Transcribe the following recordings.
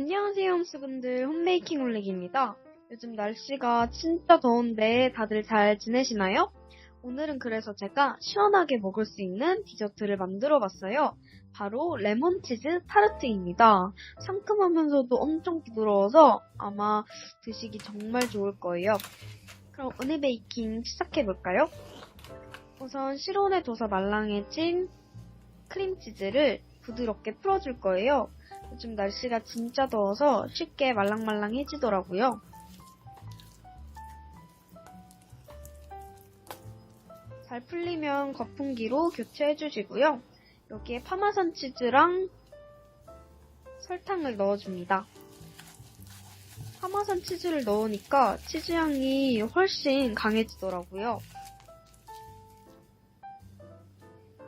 안녕하세요, 홈스분들. 홈메이킹 올릭입니다. 요즘 날씨가 진짜 더운데 다들 잘 지내시나요? 오늘은 그래서 제가 시원하게 먹을 수 있는 디저트를 만들어 봤어요. 바로 레몬치즈 타르트입니다. 상큼하면서도 엄청 부드러워서 아마 드시기 정말 좋을 거예요. 그럼 오늘 베이킹 시작해 볼까요? 우선 실온에 둬서 말랑해진 크림치즈를 부드럽게 풀어줄 거예요. 요즘 날씨가 진짜 더워서 쉽게 말랑말랑해지더라고요. 잘 풀리면 거품기로 교체해 주시고요. 여기에 파마산 치즈랑 설탕을 넣어줍니다. 파마산 치즈를 넣으니까 치즈 향이 훨씬 강해지더라고요.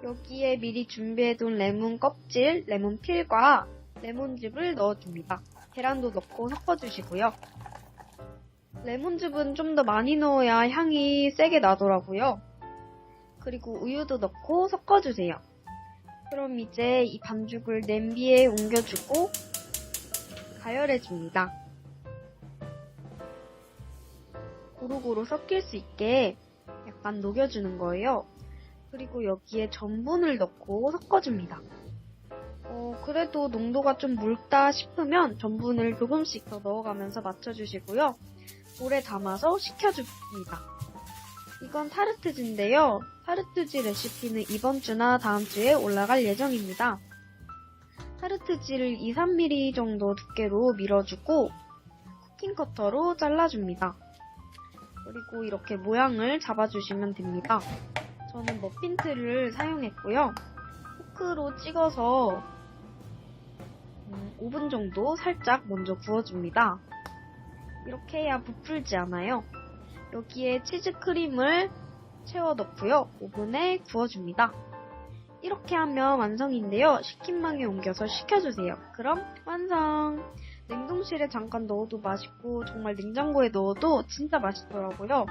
여기에 미리 준비해둔 레몬 껍질, 레몬 필과 레몬즙을 넣어줍니다. 계란도 넣고 섞어주시고요. 레몬즙은 좀 더 많이 넣어야 향이 세게 나더라고요. 그리고 우유도 넣고 섞어주세요. 그럼 이제 이 반죽을 냄비에 옮겨주고 가열해줍니다. 고루고루 섞일 수 있게 약간 녹여주는 거예요. 그리고 여기에 전분을 넣고 섞어줍니다. 어, 그래도 농도가 좀 묽다 싶으면 전분을 조금씩 더 넣어가면서 맞춰주시고요. 물에 담아서 식혀줍니다. 이건 타르트지인데요. 타르트지 레시피는 이번 주나 다음 주에 올라갈 예정입니다. 타르트지를 2, 3mm 정도 두께로 밀어주고 쿠킹 커터로 잘라줍니다. 그리고 이렇게 모양을 잡아주시면 됩니다. 저는 머핀틀을 사용했고요. 포크로 찍어서 5분 정도 살짝 먼저 구워줍니다. 이렇게 해야 부풀지 않아요. 여기에 치즈 크림을 채워 넣고요. 오븐에 구워줍니다. 이렇게 하면 완성인데요. 식힌망에 옮겨서 식혀주세요. 그럼 완성! 냉동실에 잠깐 넣어도 맛있고 정말 냉장고에 넣어도 진짜 맛있더라고요.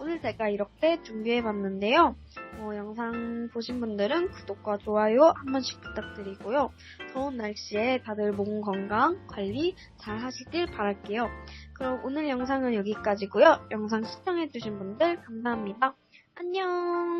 오늘 제가 이렇게 준비해봤는데요. 어, 영상 보신 분들은 구독과 좋아요 한 번씩 부탁드리고요. 더운 날씨에 다들 몸 건강 관리 잘 하시길 바랄게요. 그럼 오늘 영상은 여기까지고요. 영상 시청해주신 분들 감사합니다. 안녕!